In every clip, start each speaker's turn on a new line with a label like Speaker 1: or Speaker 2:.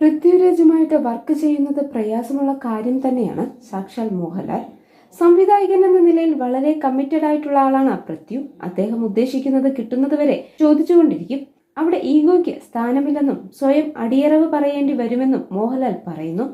Speaker 1: പൃഥ്വിരാജുമായിട്ട് work ചെയ്യുന്നത് പ്രയാസമുള്ള കാര്യം തന്നെയാണ് സാക്ഷാൽ മോഹൻലാൽ. സംവിധായകൻ എന്ന നിലയിൽ വളരെ കമ്മിറ്റഡ് ആയിട്ടുള്ള ആളാണ് പൃഥ്വി. അദ്ദേഹം ഉദ്ദേശിക്കുന്നത് കിട്ടുന്നത് വരെ ചോദിച്ചുകൊണ്ടിരിക്കും. അവിടെ ഈഗോയ്ക്ക് സ്ഥാനമില്ലെന്നും സ്വയം അടിയറവ് പറയേണ്ടി വരുമെന്നും മോഹൻലാൽ പറയുന്നു.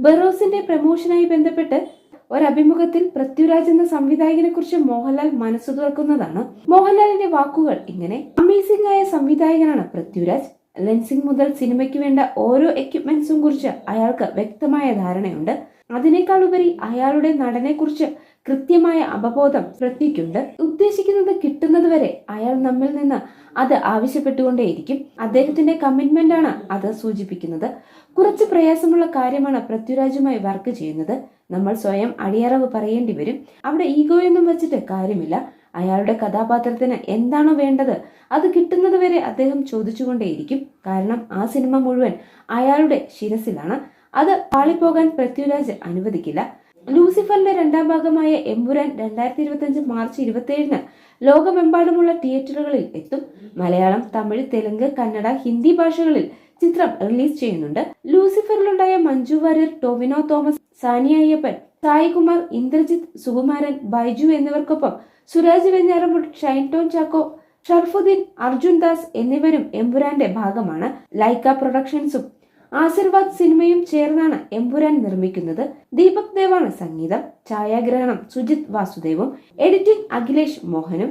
Speaker 1: ബറോസിന്റെ പ്രമോഷനായി ബന്ധപ്പെട്ട് ഒരഭിമുഖത്തിൽ പൃഥ്വിരാജ് എന്ന സംവിധായകനെ കുറിച്ച് മോഹൻലാൽ മനസ്സു തുറക്കുന്നതാണ്. മോഹൻലാലിന്റെ വാക്കുകൾ ഇങ്ങനെ അമേസിംഗ് ആയ സംവിധായകനാണ് പൃഥ്വിരാജ്. ലെൻസിംഗ് മുതൽ സിനിമയ്ക്ക് വേണ്ട ഓരോ എക്യുപ്മെന്റ്സും കുറിച്ച് അയാൾക്ക് വ്യക്തമായ ധാരണയുണ്ട്. അതിനേക്കാൾ ഉപരി അയാളുടെ നടനെക്കുറിച്ച് കൃത്യമായ അവബോധം ശ്രദ്ധിക്കുണ്ട് ഉദ്ദേശിക്കുന്നത് കിട്ടുന്നത് വരെ അയാൾ നമ്മിൽ നിന്ന് അത് ആവശ്യപ്പെട്ടുകൊണ്ടേയിരിക്കും. അദ്ദേഹത്തിന്റെ കമ്മിറ്റ്മെന്റ് ആണ് അത് സൂചിപ്പിക്കുന്നത്. കുറച്ച് പ്രയാസമുള്ള കാര്യമാണ് പൃഥ്വിരാജുമായി വർക്ക് ചെയ്യുന്നത്. നമ്മൾ സ്വയം അടിയറവ് പറയേണ്ടി വരും. അവിടെ ഈഗോയൊന്നും വെച്ചിട്ട് കാര്യമില്ല. അയാളുടെ കഥാപാത്രത്തിന് എന്താണോ വേണ്ടത് അത് കിട്ടുന്നത് വരെ അദ്ദേഹം ചോദിച്ചുകൊണ്ടേയിരിക്കും. കാരണം ആ സിനിമ മുഴുവൻ അയാളുടെ ശിരസിലാണ്. അത് പാളിപ്പോകാൻ പൃഥ്വിരാജ് അനുവദിക്കില്ല. ലൂസിഫറിന്റെ രണ്ടാം ഭാഗമായ എമ്പുരാൻ രണ്ടായിരത്തി ഇരുപത്തി മാർച്ച് ഇരുപത്തിയേഴിന് ലോകമെമ്പാടുമുള്ള തിയേറ്ററുകളിൽ എത്തും. മലയാളം തമിഴ് തെലുങ്ക് കന്നഡ ഹിന്ദി ഭാഷകളിൽ ചിത്രം റിലീസ് ചെയ്യുന്നുണ്ട്. ലൂസിഫറിലുണ്ടായ മഞ്ജു വാര്യർ ടൊവിനോ തോമസ് സാനിയ അയ്യപ്പൻ സായികുമാർ ഇന്ദ്രജിത്ത് സുകുമാരൻ ബൈജു എന്നിവർക്കൊപ്പം സുരാജ് വെഞ്ഞാറമൂട് ഷൈൻ ടോൺ ചാക്കോ ഷർഫുദ്ദീൻ അർജുൻ ദാസ് എന്നിവരും എംപുരാന്റെ ഭാഗമാണ്. ലൈക്ക പ്രൊഡക്ഷൻസും ആശീർവാദ് സിനിമയും ചേർന്നാണ് എംപുരാൻ നിർമ്മിക്കുന്നത്. ദീപക് ദേവാണ് സംഗീതം. ഛായാഗ്രഹണം സുജിത് വാസുദേവും. എഡിറ്റിംഗ് അഖിലേഷ് മോഹനും.